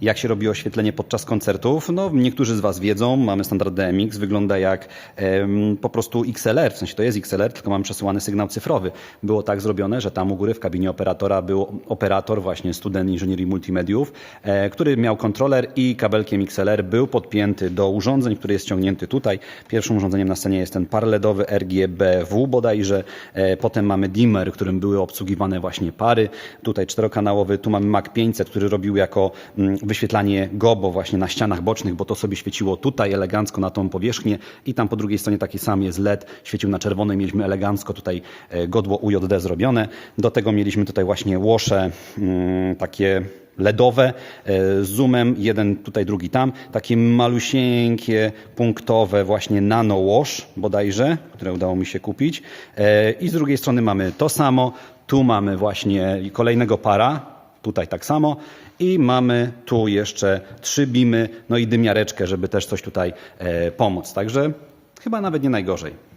Jak się robi oświetlenie podczas koncertów? No, niektórzy z Was wiedzą, mamy standard DMX, wygląda jak em, po prostu XLR, w sensie to jest XLR, tylko mamy przesyłany sygnał cyfrowy. Było tak zrobione, że tam u góry w kabinie operatora był operator, właśnie student inżynierii multimediów, e, który miał kontroler i kabelkiem XLR był podpięty do urządzeń, który jest ściągnięty tutaj. Pierwszym urządzeniem na scenie jest ten parledowy RGBW bodajże, e, potem mamy dimmer, którym były obsługiwane właśnie pary, tutaj czterokanałowy, tu mamy Mac 500, który robił jako mm, wyświetlanie gobo właśnie na ścianach bocznych, bo to sobie świeciło tutaj elegancko na tą powierzchnię i tam po drugiej stronie taki sam jest LED, świecił na czerwono i mieliśmy elegancko tutaj e, godło UJD zrobione. Do tego mieliśmy tutaj właśnie łosze mm, takie LEDowe e, z zoomem, jeden tutaj, drugi tam, takie malusieńkie, punktowe właśnie nano wash bodajże, które udało mi się kupić. E, i z drugiej strony mamy to samo, tu mamy właśnie kolejnego para, tutaj tak samo i mamy tu jeszcze trzy bimy, no i dymiareczkę, żeby też coś tutaj e, pomóc, także chyba nawet nie najgorzej.